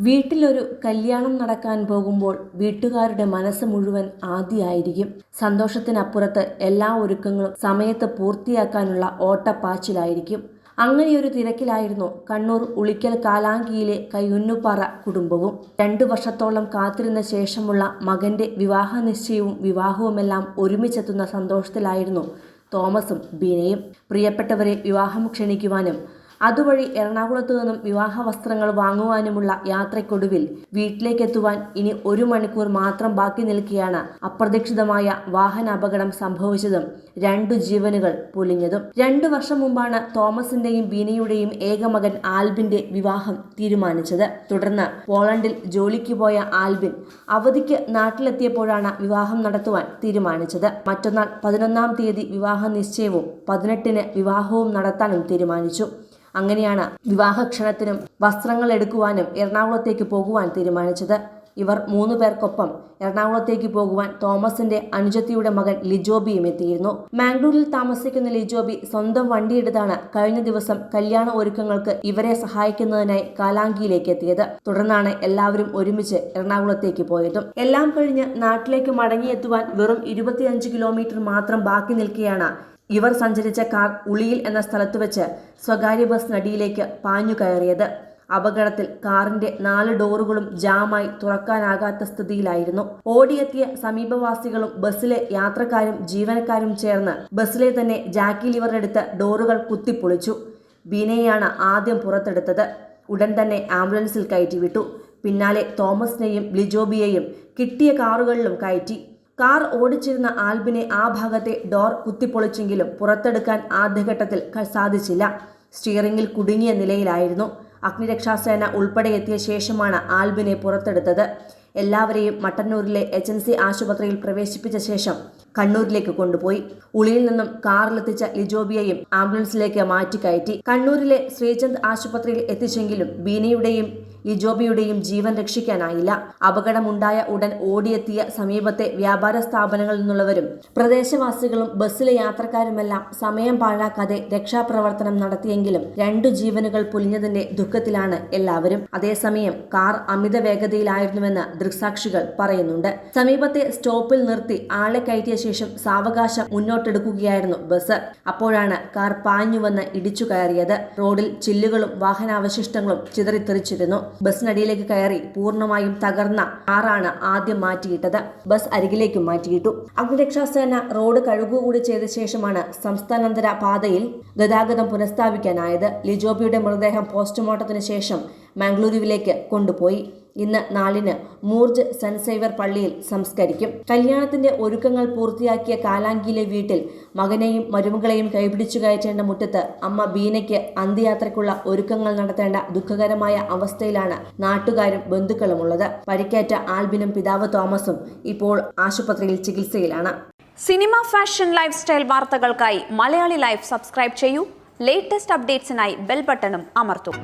വീട്ടിലൊരു കല്യാണം നടക്കാൻ പോകുമ്പോൾ വീട്ടുകാരുടെ മനസ്സ് മുഴുവൻ ആദ്യമായിരിക്കും സന്തോഷത്തിനപ്പുറത്ത് എല്ലാ ഒരുക്കങ്ങളും സമയത്ത് പൂർത്തിയാക്കാനുള്ള ഓട്ടപ്പാച്ചിലായിരിക്കും. അങ്ങനെയൊരു തിരക്കിലായിരുന്നു കണ്ണൂർ ഉളിക്കൽ കാലാങ്കിയിലെ കയ്യുന്നുപാറ കുടുംബവും. രണ്ടു വർഷത്തോളം കാത്തിരുന്ന ശേഷമുള്ള മകന്റെ വിവാഹ നിശ്ചയവും വിവാഹവുമെല്ലാം ഒരുമിച്ചെത്തുന്ന സന്തോഷത്തിലായിരുന്നു തോമസും ബീനയും. പ്രിയപ്പെട്ടവരെ വിവാഹം ക്ഷണിക്കുവാനും അതുവഴി എറണാകുളത്തു നിന്നും വിവാഹ വസ്ത്രങ്ങൾ വാങ്ങുവാനുമുള്ള യാത്രയ്ക്കൊടുവിൽ വീട്ടിലേക്കെത്തുവാൻ ഇനി ഒരു മണിക്കൂർ മാത്രം ബാക്കി നിൽക്കെയാണ് അപ്രതീക്ഷിതമായ വാഹന അപകടം സംഭവിച്ചതും രണ്ടു ജീവനുകൾ പൊലിഞ്ഞതും. രണ്ടു വർഷം മുമ്പാണ് തോമസിന്റെയും ബീനയുടെയും ഏക മകൻ ആൽബിന്റെ വിവാഹം തീരുമാനിച്ചത്. തുടർന്ന് പോളണ്ടിൽ ജോലിക്ക് പോയ ആൽബിൻ അവധിക്ക് നാട്ടിലെത്തിയപ്പോഴാണ് വിവാഹം നടത്തുവാൻ തീരുമാനിച്ചത്. മറ്റന്നാൾ പതിനൊന്നാം തീയതി വിവാഹ നിശ്ചയവും പതിനെട്ടിന് വിവാഹവും നടത്താനും തീരുമാനിച്ചു. അങ്ങനെയാണ് വിവാഹക്ഷണത്തിനും വസ്ത്രങ്ങൾ എടുക്കുവാനും എറണാകുളത്തേക്ക് പോകുവാൻ തീരുമാനിച്ചത്. ഇവർ മൂന്നു പേർക്കൊപ്പം എറണാകുളത്തേക്ക് പോകുവാൻ തോമസിന്റെ അനുജത്തിയുടെ മകൻ ലിജോബിയും എത്തിയിരുന്നു. മാംഗ്ലൂരിൽ താമസിക്കുന്ന ലിജോബി സ്വന്തം വണ്ടിയെടുത്താണ് കഴിഞ്ഞ ദിവസം കല്യാണ ഒരുക്കങ്ങൾക്ക് ഇവരെ സഹായിക്കുന്നതിനായി കാലാങ്കിയിലേക്ക് എത്തിയത്. തുടർന്നാണ് എല്ലാവരും ഒരുമിച്ച് എറണാകുളത്തേക്ക് പോയതും. എല്ലാം കഴിഞ്ഞ് നാട്ടിലേക്ക് മടങ്ങിയെത്തുവാൻ വെറും ഇരുപത്തിയഞ്ച് കിലോമീറ്റർ മാത്രം ബാക്കി നിൽക്കെയാണ് ഇവർ സഞ്ചരിച്ച കാർ ഉളിയിൽ എന്ന സ്ഥലത്ത് വെച്ച് സ്വകാര്യ ബസ് നടിയിലേക്ക് പാഞ്ഞു കയറിയത്. അപകടത്തിൽ കാറിന്റെ നാല് ഡോറുകളും ജാമായി തുറക്കാനാകാത്ത സ്ഥിതിയിലായിരുന്നു. ഓടിയെത്തിയ സമീപവാസികളും ബസ്സിലെ യാത്രക്കാരും ജീവനക്കാരും ചേർന്ന് ബസ്സിലെ തന്നെ ജാക്കി എടുത്ത് ഡോറുകൾ കുത്തിപ്പൊളിച്ചു. ബീനയെയാണ് ആദ്യം പുറത്തെടുത്തത്. ഉടൻ തന്നെ ആംബുലൻസിൽ കയറ്റിവിട്ടു. പിന്നാലെ തോമസിനെയും ലിജോബിയെയും കിട്ടിയ കാറുകളിലും കയറ്റി. കാർ ഓടിച്ചിരുന്ന ആൽബിനെ ആ ഭാഗത്തെ ഡോർ കുത്തിപ്പൊളിച്ചെങ്കിലും പുറത്തെടുക്കാൻ ആദ്യഘട്ടത്തിൽ സാധിച്ചില്ല. സ്റ്റിയറിംഗിൽ കുടുങ്ങിയ നിലയിലായിരുന്നു. അഗ്നിരക്ഷാസേന ഉൾപ്പെടെ എത്തിയ ശേഷമാണ് ആൽബിനെ പുറത്തെടുത്തത്. എല്ലാവരെയും മട്ടന്നൂരിലെ എച്ച് എൻ സി ആശുപത്രിയിൽ പ്രവേശിപ്പിച്ച ശേഷം കണ്ണൂരിലേക്ക് കൊണ്ടുപോയി. ഉളിയിൽ നിന്നും കാറിലെത്തിച്ച ലിജോബിയെയും ആംബുലൻസിലേക്ക് മാറ്റിക്കയറ്റി കണ്ണൂരിലെ ശ്രീചന്ദ് ആശുപത്രിയിൽ എത്തിച്ചെങ്കിലും ബീനയുടെയും ലിജോബിയുടെയും ജീവൻ രക്ഷിക്കാനായില്ല. അപകടമുണ്ടായ ഉടൻ ഓടിയെത്തിയ സമീപത്തെ വ്യാപാര സ്ഥാപനങ്ങളിൽ നിന്നുള്ളവരും പ്രദേശവാസികളും ബസ്സിലെ യാത്രക്കാരുമെല്ലാം സമയം പാഴാക്കാതെ രക്ഷാപ്രവർത്തനം നടത്തിയെങ്കിലും രണ്ടു ജീവനുകൾ പൊലിഞ്ഞതിന്റെ ദുഃഖത്തിലാണ് എല്ലാവരും. അതേസമയം കാർ അമിത വേഗതയിലായിരുന്നുവെന്ന് ദൃക്സാക്ഷികൾ പറയുന്നുണ്ട്. സമീപത്തെ സ്റ്റോപ്പിൽ നിർത്തി ആളെ കയറ്റിയ ശേഷം സാവകാശം മുന്നോട്ടെടുക്കുകയായിരുന്നു ബസ്. അപ്പോഴാണ് കാർ പാഞ്ഞുവന്ന് ഇടിച്ചു കയറിയത്. റോഡിൽ ചില്ലുകളും വാഹനാവശിഷ്ടങ്ങളും ചിതറിത്തെറിച്ചിരുന്നു. ബസ്സിനടിയിലേക്ക് കയറി പൂർണമായും തകർന്ന കാറാണ് ആദ്യം മാറ്റിയിട്ടത്. ബസ് അരികിലേക്കും മാറ്റിയിട്ടു. അഗ്നിരക്ഷാസേന റോഡ് കഴുകുകൂടി ചെയ്ത ശേഷമാണ് സംസ്ഥാനാന്തര പാതയിൽ ഗതാഗതം പുനഃസ്ഥാപിക്കാനായത്. ലിജോബിയുടെ മൃതദേഹം പോസ്റ്റ്മോർട്ടത്തിന് ശേഷം മംഗളൂരുവിലേക്ക് കൊണ്ടുപോയി. ഇന്ന് നാലിന് മൂർജ് സൻസൈവർ പള്ളിയിൽ സംസ്കരിക്കും. കല്യാണത്തിന്റെ ഒരുക്കങ്ങൾ പൂർത്തിയാക്കിയ കാലാങ്കിയിലെ വീട്ടിൽ മകനെയും മരുമകളെയും കൈപിടിച്ചു കയറ്റേണ്ട മുറ്റത്ത് അമ്മ ബീനയ്ക്ക് അന്ത്യയാത്രയ്ക്കുള്ള ഒരുക്കങ്ങൾ നടത്തേണ്ട ദുഃഖകരമായ അവസ്ഥയിലാണ് നാട്ടുകാരും ബന്ധുക്കളുമുള്ളത്. പരിക്കേറ്റ ആൽബിനും പിതാവ് തോമസും ഇപ്പോൾ ആശുപത്രിയിൽ ചികിത്സയിലാണ്. സിനിമ ഫാഷൻ ലൈഫ് സ്റ്റൈൽ വാർത്തകൾക്കായി മലയാളി ലൈഫ് സബ്സ്ക്രൈബ് ചെയ്യൂ. ലേറ്റസ്റ്റ് അപ്ഡേറ്റ്സിനായി ബെൽ ബട്ടണും അമർത്തൂ.